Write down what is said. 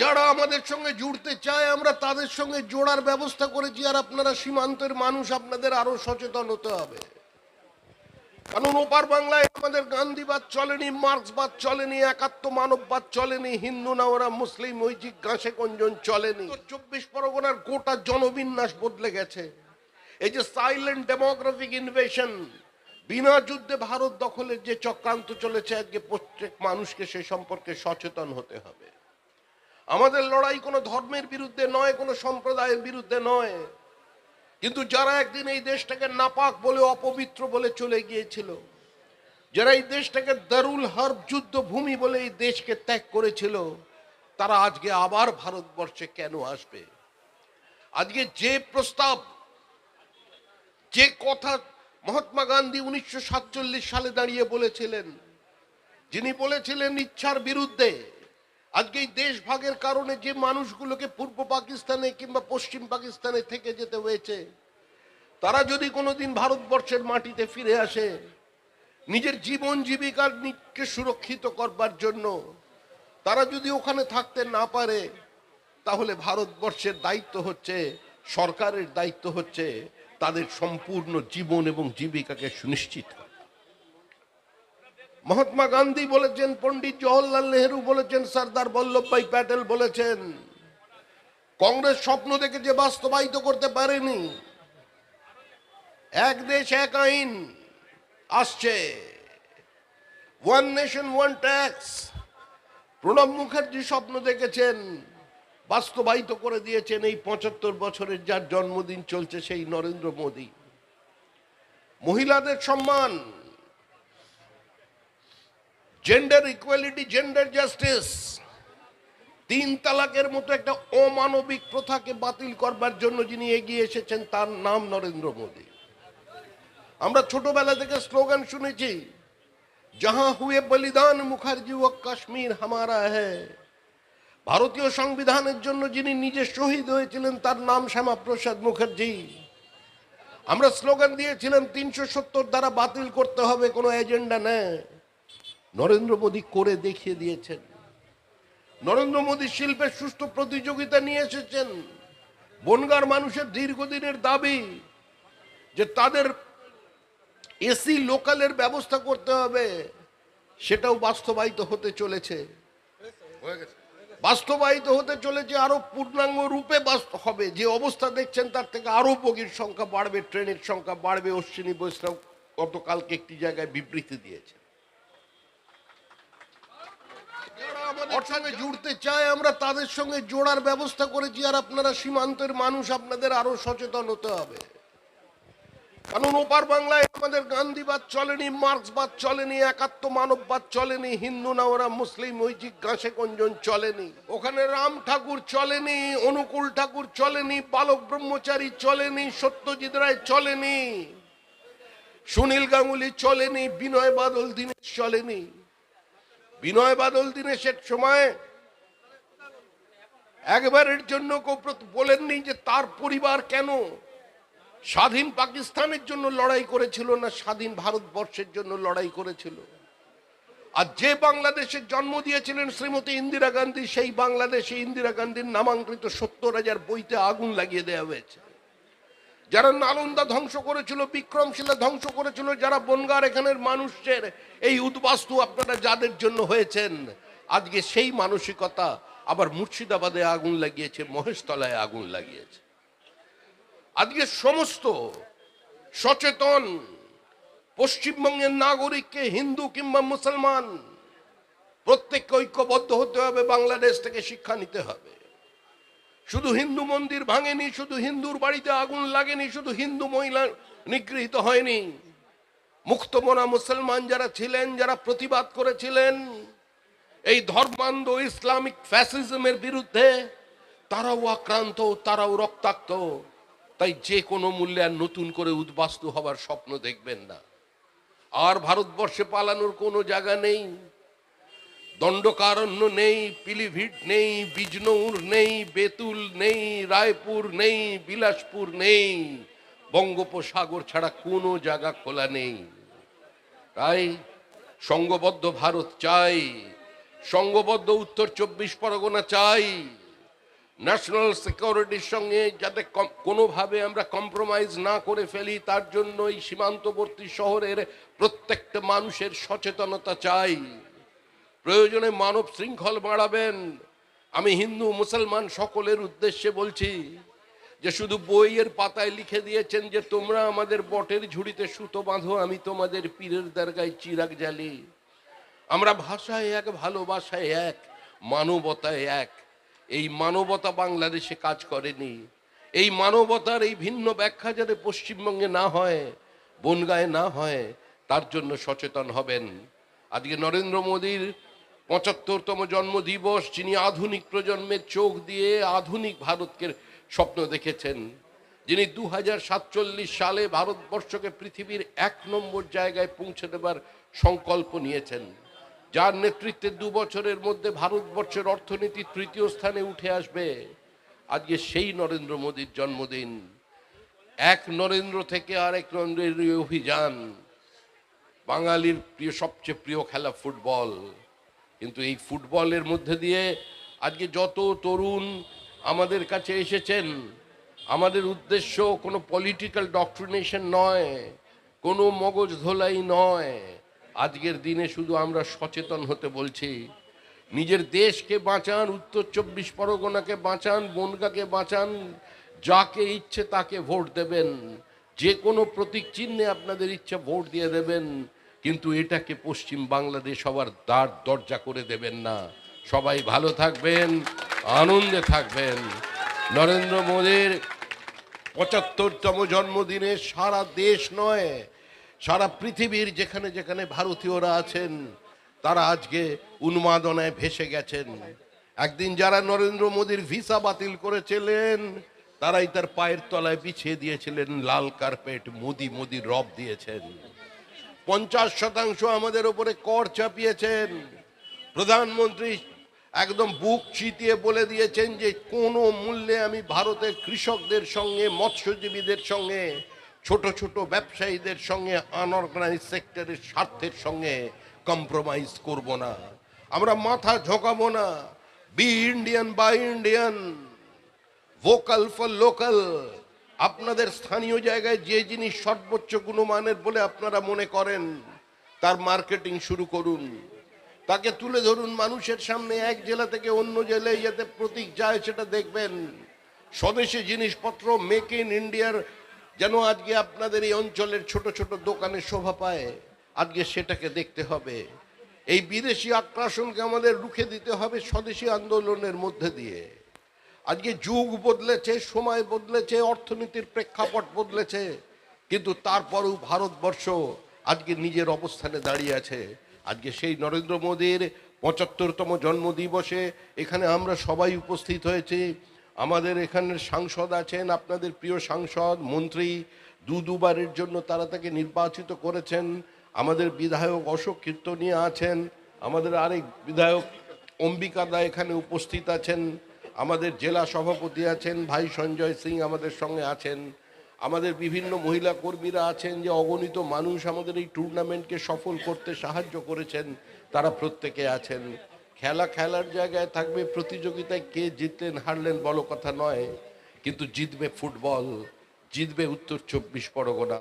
যারা আমাদের সঙ্গে জুড়তে চায়, আমরা তাদের সঙ্গে জোড়ার ব্যবস্থা করেছি আর আপনারা সীমান্তের মানুষ, আপনাদের আরও সচেতন হতে হবে। কারণ ওপার বাংলায় আমাদের গান্ধীবাদ চলেনি, মার্ক্সবাদ চলেনি একাত্ম মানববাদ চলেনি, হিন্দু না ওরা মুসলিম ওই জিজ্ঞাসে কঞ্জন চলেনি। চব্বিশ পরগনার গোটা জনবিন্যাস বদলে গেছে। এই যে সাইলেন্ট ডেমোগ্রাফিক ইনভেশন বিনা যুদ্ধে ভারত দখলের যে চক্রান্ত চলেছে, আজকে প্রত্যেক মানুষকে সে সম্পর্কে সচেতন হতে হবে। আমাদের লড়াই কোনো ধর্মের বিরুদ্ধে নয়, কোনো সম্প্রদায়ের বিরুদ্ধে নয়। কিন্তু যারা একদিন এই দেশটাকে নাপাক বলে, অপবিত্র বলে চলে গিয়েছিল, যারা এই দেশটাকে দারুল হার্ব যুদ্ধ ভূমি বলে এই দেশকে ত্যাগ করেছিল, তারা আজকে আবার ভারতবর্ষে কেন আসবে? আজকে যে প্রস্তাব, যে কথা মহাত্মা গান্ধী উনিশশো সাতচল্লিশ সালে দাঁড়িয়ে বলেছিলেন, যিনি বলেছিলেন ইচ্ছার বিরুদ্ধে আজকে এই দেশ ভাগের কারণে যে মানুষগুলোকে পূর্ব পাকিস্তানে কিংবা পশ্চিম পাকিস্তানে থেকে যেতে হয়েছে, তারা যদি কোনোদিন ভারতবর্ষের মাটিতে ফিরে আসে, নিজের জীবন জীবিকার নিজকে সুরক্ষিত করবার জন্য, তারা যদি ওখানে থাকতে না পারে, তাহলে ভারতবর্ষের দায়িত্ব হচ্ছে, সরকারের দায়িত্ব হচ্ছে তাদের সম্পূর্ণ জীবন এবং জীবিকাকে সুনিশ্চিত করা। মহাত্মা গান্ধী বলেছেন, পণ্ডিত জওহরলাল নেহেরু বলেছেন, সর্দার বল্লভভাই প্যাটেল বলেছেন, কংগ্রেস স্বপ্ন দেখে যে বাস্তবায়িত করতে পারেনি। এক দেশ, এক আইন আসছে। One nation one tax Pranab Mukherjee স্বপ্ন দেখেছেন, বাস্তবায়িত করে দিয়েছেন এই পঁচাত্তর বছরের যার জন্মদিন চলছে, সেই নরেন্দ্র মোদী। মহিলাদের সম্মান। জেন্ডার ইকুয়ালিটি জেন্ডার জাস্টিস তিন তালাকের মতো একটা অমানবিক প্রথাকে বাতিল করবার জন্য যিনি এগিয়ে এসেছেন, তার নাম নরেন্দ্র মোদী। আমরা ছোটবেলা থেকে স্লোগান শুনেছি যাহা হুয়ে বলিদান মুখার্জি ও কাশ্মীর হামারা হ্যায়। ভারতীয় সংবিধানের জন্য যিনি নিজে শহীদ হয়েছিলেন, তার নাম শ্যামাপ্রসাদ মুখার্জি। আমরা স্লোগান দিয়েছিলাম, তিনশো সত্তর দ্বারা বাতিল করতে হবে, কোনো এজেন্ডা নেই। নরেন্দ্র মোদী করে দেখিয়ে দিয়েছেন। নরেন্দ্র মোদী শিল্পের সুষ্ঠু প্রতিযোগিতা নিয়ে এসেছেন। বনগার মানুষের দীর্ঘদিনের দাবি যে তাদের এসি লোকালের ব্যবস্থা করতে হবে, সেটাও বাস্তবায়িত হতে চলেছে। বাস্তবায়িত হতে চলেছে আরও পূর্ণাঙ্গ রূপে হবে। যে অবস্থা দেখছেন তার থেকে আরও বগির সংখ্যা বাড়বে, ট্রেনের সংখ্যা বাড়বে। অশ্বিনী বৈষ্ণব গতকালকে একটি জায়গায় বিবৃতি দিয়েছে সঙ্গে জুড়তে চায়, আমরা তাদের সঙ্গে জোড়ার ব্যবস্থা করেছি আর আপনারা সীমান্তের মানুষ, আপনাদের আরও সচেতন হতে হবে। কারণ ওপার বাংলায় আমাদের গান্ধীবাদ চলেনি, মার্ক্সবাদ চলেনি একাত্ম মানববাদ চলেনি, হিন্দু না, ওরা মুসলিম ওই চলেনি। ওখানে রাম ঠাকুর চলেনি, অনুকূল ঠাকুর চলেনি, বালক ব্রহ্মচারী চলেনি, সত্যজিৎ রায় চলেনি, সুনীল গাঙ্গুলি চলেনি, বিনয় বাদল, দীনেশ চলেনি। বিনয় বাদল দীনেশের সময় একবারের জন্য কেউ বলেননি যে তার পরিবার কেন? স্বাধীন পাকিস্তানের জন্য লড়াই করেছিল না স্বাধীন ভারতবর্ষের জন্য লড়াই করেছিল? আর যে বাংলাদেশের জন্ম দিয়েছিলেন শ্রীমতী ইন্দিরা গান্ধী, সেই বাংলাদেশে ইন্দিরা গান্ধীর নামাঙ্কিত সত্তর হাজার বইতে আগুন লাগিয়ে দেওয়া হয়েছে। যারা নালন্দা ধ্বংস করেছিল, বিক্রমশিলা ধ্বংস করেছিল, যারা বনগার এখানের মানুষের এই উদ্বাস্তু আপনারা যাদের জন্য হয়েছেন, আজকে সেই মানসিকতা আবার মুর্শিদাবাদে আগুন লাগিয়েছে, মহেশতলায় আগুন লাগিয়েছে। আজকে সমস্ত সচেতন পশ্চিমবঙ্গের নাগরিককে হিন্দু কিংবা মুসলমান, প্রত্যেককে ঐক্যবদ্ধ হতে হবে, বাংলাদেশ থেকে শিক্ষা নিতে হবে। শুধু হিন্দু মন্দির ভাঙেনি, শুধু হিন্দুর বাড়িতে আগুন লাগেনি, শুধু হিন্দু মহিলা নিগৃহীত হয়নি। মুক্তমনা মুসলমান যারা ছিলেন, যারা প্রতিবাদ করেছিলেন, এই ধর্মান্ধ ইসলামিক ফ্যাসিজমের বিরুদ্ধে, তারাও আক্রান্ত, তারাও রক্তাক্ত। তাই যে কোনো মূল্যে আর নতুন করে উদ্বাস্তু হবার স্বপ্ন দেখবেন না। আর ভারতবর্ষে পালানোর কোনো জায়গা নেই। দণ্ডকারণ্য নেই, পিলিভিট নেই, বিজনৌর নেই, বেতুল নেই, রায়পুর নেই, বিলাসপুর নেই। বঙ্গোপসাগর ছাড়া কোনো জায়গা খোলা নেই। তাই সঙ্গবদ্ধ ভারত চাই সংঘবদ্ধ উত্তর চব্বিশ পরগনা চাই। ন্যাশনাল সিকিউরিটির সঙ্গে যাতে কোনোভাবে আমরা কম্প্রোমাইজ না করে ফেলি, তার জন্য এই সীমান্তবর্তী শহরের প্রত্যেকটা মানুষের সচেতনতা চাই। প্রয়োজনে মানব শৃঙ্খল বাড়াবেন। আমি হিন্দু, মুসলমান সকলের উদ্দেশ্যে বলছি যে শুধু বইয়ের পাতায় লিখে দিয়েছেন যে তোমরা আমাদের বটের ঝুড়িতে সুতো বাঁধো, আমি তোমাদের পীরের দরগায় চিরাগ জ্বালি। আমরা ভাষায় এক, ভালোবাসায় এক, মানবতায় এক। এই মানবতা বাংলাদেশে কাজ করেনি। এই মানবতার এই ভিন্ন ব্যাখ্যা যাতে পশ্চিমবঙ্গে না হয়, বনগায় না হয়, তার জন্য সচেতন হবেন। আজকে নরেন্দ্র মোদীর পঁচাত্তরতম জন্মদিবস, যিনি আধুনিক প্রজন্মের চোখ দিয়ে আধুনিক ভারতকে স্বপ্ন দেখেছেন, যিনি দু হাজার সাতচল্লিশ সালে ভারতবর্ষকে পৃথিবীর এক নম্বর জায়গায় পৌঁছে দেবার সংকল্প নিয়েছেন। যার নেতৃত্বে দু বছরের মধ্যে ভারতবর্ষের অর্থনীতি তৃতীয় স্থানে উঠে আসবে। আজকে সেই নরেন্দ্র মোদীর জন্মদিন। এক নরেন্দ্র থেকে আর এক নরেন্দ্রের অভিযান। বাঙালির প্রিয়, সবচেয়ে প্রিয় খেলা ফুটবল। কিন্তু এই ফুটবলের মধ্যে দিয়ে আজকে যত তরুণ আমাদের কাছে এসেছেন, আমাদের উদ্দেশ্য কোনো পলিটিক্যাল ডক্ট্রিনেশন নয়, কোনো মগজ ধোলাই নয়। আজকের দিনে শুধু আমরা সচেতন হতে বলছি, নিজের দেশকে বাঁচান, উত্তর চব্বিশ পরগনাকে বাঁচান, বনগাকে বাঁচান, যাকে ইচ্ছে তাকে ভোট দেবেন, যে কোনো প্রতীক চিহ্নে আপনাদের ইচ্ছা ভোট দিয়ে দেবেন। কিন্তু এটাকে পশ্চিম বাংলাদেশ সবার দ্বার দরজা করে দেবেন না। সবাই ভালো থাকবেন, আনন্দে থাকবেন। নরেন্দ্র মোদীর পঁচাত্তরতম জন্মদিনে সারা দেশ নয়, সারা পৃথিবীর যেখানে যেখানে ভারতীয়রা আছেন, তারা আজকে উন্মাদনায় ভেসে গেছেন। একদিন যারা নরেন্দ্র মোদীর ভিসা বাতিল করেছিলেন, তারাই তার পায়ের তলায় বিছিয়ে দিয়েছিলেন, লাল কার্পেট মোদি মোদি রব দিয়েছেন। পঞ্চাশ শতাংশ আমাদের ওপরে কর চাপিয়েছেন। প্রধানমন্ত্রী একদম বুক চিতিয়ে বলে দিয়েছেন যে, কোনো মূল্যে আমি ভারতের কৃষকদের সঙ্গে, মৎস্যজীবীদের সঙ্গে, ছোট ছোট ব্যবসায়ীদের সঙ্গে আনঅর্গানাইজ সেক্টরের স্বার্থের সঙ্গে কম্প্রোমাইজ করব না। আমরা মাথা ঝোঁকাবো না। Be Indian buy Indian vocal for local আপনাদের স্থানীয় জায়গায় যে জিনিস সর্বোচ্চ গুণমানের বলে আপনারা মনে করেন, তার মার্কেটিং শুরু করুন। তাকে তুলে ধরুন মানুষের সামনে, এক জেলা থেকে অন্য জেলায় যাতে প্রতীক যায় সেটা দেখবেন। স্বদেশি জিনিসপত্র মেক ইন ইন্ডিয়ার যেন আজকে আপনাদের এই অঞ্চলের ছোট ছোট দোকানে শোভা পায়, আজকে সেটাকে দেখতে হবে। এই বিদেশি আক্রাসনকে আমাদের রুখে দিতে হবে স্বদেশি আন্দোলনের মধ্যে দিয়ে। আজকে যুগ বদলেছে, সময় বদলেছে, অর্থনীতির প্রেক্ষাপট বদলেছে, কিন্তু তারপরেও ভারতবর্ষ আজকে নিজের অবস্থানে দাঁড়িয়ে আছে। আজকে সেই নরেন্দ্র মোদীর পঁচাত্তরতম জন্মদিবসে এখানে আমরা সবাই উপস্থিত হয়েছি। আমাদের এখানের সাংসদ আছেন আপনাদের প্রিয় সাংসদ, মন্ত্রী দু দুবারের জন্য তারা তাকে নির্বাচিত করেছেন। আমাদের বিধায়ক অশোক কীর্তনিয়া আছেন। আমাদের আরেক বিধায়ক অম্বিকা দা এখানে উপস্থিত আছেন। আমাদের জেলা সভাপতি আছেন, ভাই সঞ্জয় সিং আমাদের সঙ্গে আছেন। আমাদের বিভিন্ন মহিলা কর্মীরা আছেন যে অগণিত মানুষ আমাদের এই টুর্নামেন্টকে সফল করতে সাহায্য করেছেন, তারা প্রত্যেকে আছেন। খেলা খেলার জায়গায় থাকবে প্রতিযোগিতায় কে জিতলেন, হারলেন বড় কথা নয়, কিন্তু জিতবে ফুটবল, জিতবে উত্তর চব্বিশ পরগনা।